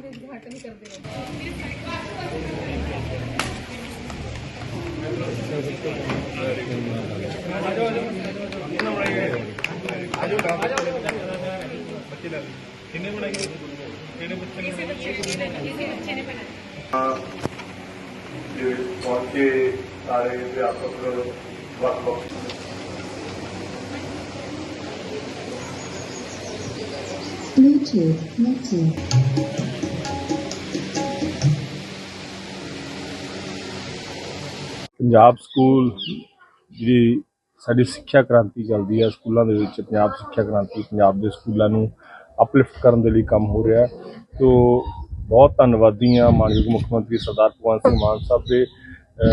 ਦੇ ਉਦਘਾਟਨ ਕਰਦੇ ਰਹੇ ਪਹੁੰਚੇ ਸਾਰੇ ਅਧਿਆਪਕ ਵੱਖ ਵੱਖ Bluetooth connected. ਪੰਜਾਬ ਸਕੂਲ ਜਿਹੜੀ ਸਾਡੀ ਸਿੱਖਿਆ ਕ੍ਰਾਂਤੀ ਚੱਲਦੀ ਹੈ ਸਕੂਲਾਂ ਦੇ ਵਿੱਚ ਪੰਜਾਬ ਸਿੱਖਿਆ ਕ੍ਰਾਂਤੀ, ਪੰਜਾਬ ਦੇ ਸਕੂਲਾਂ ਨੂੰ ਅਪਲਿਫਟ ਕਰਨ ਦੇ ਲਈ ਕੰਮ ਹੋ ਰਿਹਾ ਹੈ। ਤੋ ਬਹੁਤ ਧੰਨਵਾਦੀ ਹਾਂ ਮਾਨਯੋਗ ਮੁੱਖ ਮੰਤਰੀ ਸਰਦਾਰ ਭਗਵੰਤ ਸਿੰਘ ਮਾਨ ਸਾਹਿਬ ਦੇ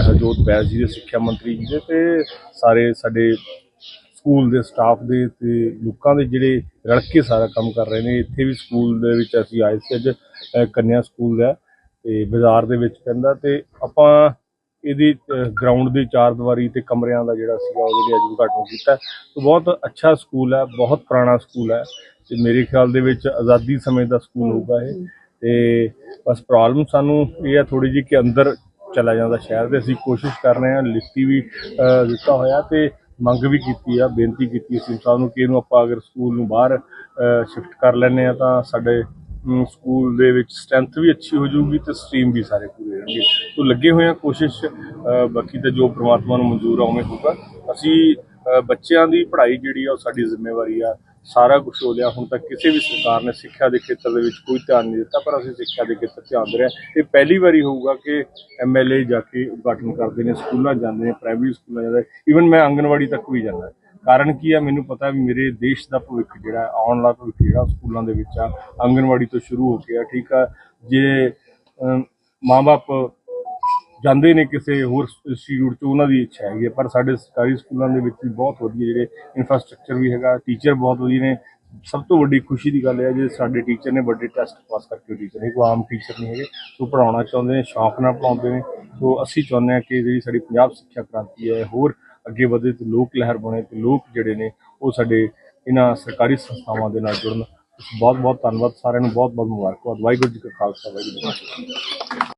ਹਰਜੋਤ ਬੈਂਸ ਜੀ ਦੇ, ਸਿੱਖਿਆ ਮੰਤਰੀ ਜੀ ਦੇ ਤੇ ਸਾਰੇ ਸਾਡੇ ਸਕੂਲ ਦੇ ਸਟਾਫ ਦੇ ਤੇ ਲੋਕਾਂ ਦੇ ਜਿਹੜੇ ਰਲ ਕੇ ਸਾਰਾ ਕੰਮ ਕਰ ਰਹੇ ਨੇ। ਇੱਥੇ ਵੀ ਸਕੂਲ ਦੇ ਵਿੱਚ ਅਸੀਂ ਆਏ ਸੀ ਅੱਜ ਕੰਨਿਆ ਸਕੂਲ ਦਾ ਤੇ ਬਾਜ਼ਾਰ ਦੇ ਵਿੱਚ ਪੈਂਦਾ ਤੇ ਆਪਾਂ ਇਹਦੀ ਗਰਾਊਂਡ ਦੀ ਚਾਰ ਦੀਵਾਰੀ ਤੇ ਕਮਰਿਆਂ ਦਾ ਜਿਹੜਾ ਸੀਗਾ ਉਹਦੇ ਲਈ ਅੱਜ ਉਦਘਾਟਨ ਕੀਤਾ ਤੇ ਬਹੁਤ ਅੱਛਾ ਸਕੂਲ ਹੈ ਬਹੁਤ ਪੁਰਾਣਾ ਸਕੂਲ ਹੈ ਤੇ ਮੇਰੇ ਖਿਆਲ ਦੇ ਵਿੱਚ ਆਜ਼ਾਦੀ ਸਮੇਂ ਦਾ ਸਕੂਲ ਹੋਊਗਾ ਇਹ। ਤੇ ਬਸ ਪ੍ਰੋਬਲਮ ਸਾਨੂੰ ਇਹ ਹੈ ਥੋੜੀ ਜਿਹੀ ਕਿ ਅੰਦਰ ਚਲਾ ਜਾਂਦਾ ਸ਼ਹਿਰ ਦੇ ਅਸੀਂ ਕੋਸ਼ਿਸ਼ ਕਰ ਰਹੇ ਹਾਂ ਲਿਖਤੀ ਵੀ ਦਿੱਤਾ ਹੋਇਆ ਤੇ ਮੰਗ ਵੀ ਕੀਤੀ ਆ ਬੇਨਤੀ ਕੀਤੀ ਸੀ ਸਾਹਿਬ ਨੂੰ ਕਿ ਇਹਨੂੰ ਆਪਾਂ ਅਗਰ ਸਕੂਲ ਨੂੰ ਬਾਹਰ ਸ਼ਿਫਟ ਕਰ ਲੈਂਦੇ ਆ ਤਾਂ ਸਾਡੇ ਸਕੂਲ ਦੇ ਵਿੱਚ ਸਟਰੈਂਥ ਵੀ ਅੱਛੀ ਹੋ ਜਾਊਗੀ ਤੇ ਸਟ੍ਰੀਮ ਵੀ ਸਾਰੇ ਪੂਰੇ ਤੋਂ ਲੱਗੇ ਹੋਏ ਆ ਕੋਸ਼ਿਸ਼ ਬਾਕੀ ਤਾਂ ਜੋ ਪ੍ਰਮਾਤਮਾ ਨੂੰ ਮਨਜ਼ੂਰ ਆ, ਉਵੇਂ ਹੋਊਗਾ। ਅਸੀਂ ਬੱਚਿਆਂ ਦੀ ਪੜ੍ਹਾਈ ਜਿਹੜੀ ਆ, ਉਹ ਸਾਡੀ ਜ਼ਿੰਮੇਵਾਰੀ ਆ। ਸਾਰਾ ਕੁਝ ਹੋ ਲਿਆ ਹੁਣ ਤੱਕ ਕਿਸੇ ਵੀ ਸਰਕਾਰ ਨੇ ਸਿੱਖਿਆ ਦੇ ਖੇਤਰ ਦੇ ਵਿੱਚ ਕੋਈ ਧਿਆਨ ਨਹੀਂ ਦਿੱਤਾ, ਪਰ ਅਸੀਂ ਸਿੱਖਿਆ ਦੇ ਖੇਤਰ ਧਿਆਨ ਦੇ ਰਹੇ ਹਾਂ। ਇਹ ਪਹਿਲੀ ਵਾਰੀ ਹੋਊਗਾ ਕਿ ਐਮਐਲਏ ਜਾ ਕੇ ਉਦਘਾਟਨ ਕਰਦੇ ਨੇ, ਸਕੂਲਾਂ ਜਾਂਦੇ ਨੇ, ਪ੍ਰਾਇਮਰੀ ਸਕੂਲਾਂ ਜਾਂਦੇ ਈਵਨ ਮੈਂ ਆਂਗਨਵਾੜੀ ਤੱਕ ਵੀ ਜਾਂਦਾ। ਕਾਰਨ ਕੀ ਆ? ਮੈਨੂੰ ਪਤਾ ਵੀ ਮੇਰੇ ਦੇਸ਼ ਦਾ ਭਵਿੱਖ ਜਿਹੜਾ, ਆਉਣ ਵਾਲਾ ਭਵਿੱਖ ਜਿਹੜਾ ਸਕੂਲਾਂ ਦੇ ਵਿੱਚ ਆ। ਆਂਗਨਵਾੜੀ ਤੋਂ ਸ਼ੁਰੂ ਹੋ ਕੇ ਆ, ਠੀਕ ਆ। ਜੇ ਅਮ, ਮਾਂ-ਬਾਪ ਜਾਂਦੇ ਨੇ ਕਿਸੇ ਹੋਰ ਇੰਸਟੀਚਿਊਟ 'ਚ ਉਹਨਾਂ ਦੀ ਇੱਛਾ ਹੈਗੀ ਹੈ। ਪਰ ਸਾਡੇ ਸਰਕਾਰੀ ਸਕੂਲਾਂ ਦੇ ਵਿੱਚ ਵੀ ਬਹੁਤ ਵਧੀਆ ਜਿਹੜੇ ਇਨਫਰਾਸਟ੍ਰਕਚਰ ਵੀ ਹੈਗਾ ਟੀਚਰ ਬਹੁਤ ਵਧੀਆ ਨੇ। ਸਭ ਤੋਂ ਵੱਡੀ ਖੁਸ਼ੀ ਦੀ ਗੱਲ ਹੈ ਜੇ ਸਾਡੇ ਟੀਚਰ ਨੇ ਵੱਡੇ ਟੈਸਟ ਪਾਸ ਕਰਕੇ ਟੀਚਰ ਨੇ। ਕੋਈ ਆਮ ਟੀਚਰ ਨਹੀਂ ਹੈਗੇ ਸੋ ਪੜਾਉਣਾ ਚਾਹੁੰਦੇ ਨੇ ਸ਼ੌਂਕ ਨਾਲ ਪੜਾਉਂਦੇ ਨੇ। ਸੋ ਅਸੀਂ ਚਾਹੁੰਦੇ ਹਾਂ ਕਿ ਜਿਹੜੀ ਸਾਡੀ ਪੰਜਾਬ ਸਿੱਖਿਆ ਕ੍ਰਾਂਤੀ ਹੈ ਹੋਰ ਅੱਗੇ ਵਧੇ ਤੇ ਲੋਕ ਲਹਿਰ ਬਣੇ ਤੇ ਲੋਕ ਜਿਹੜੇ ਨੇ ਉਹ ਸਾਡੇ ਇਹਨਾਂ ਸਰਕਾਰੀ ਸੰਸਥਾਵਾਂ ਦੇ ਨਾਲ ਜੁੜਨ। ਬਹੁਤ ਬਹੁਤ ਧੰਨਵਾਦ ਸਾਰਿਆਂ ਨੂੰ ਬਹੁਤ ਬਹੁਤ ਮੁਬਾਰਕਬਾਦ ਵਾਹਿਗੁਰੂ ਜੀ ਕਾ ਖਾਲਸਾ, ਵਾਹਿਗੁਰੂ ਜੀ ਕੀ ਫਤਿਹ।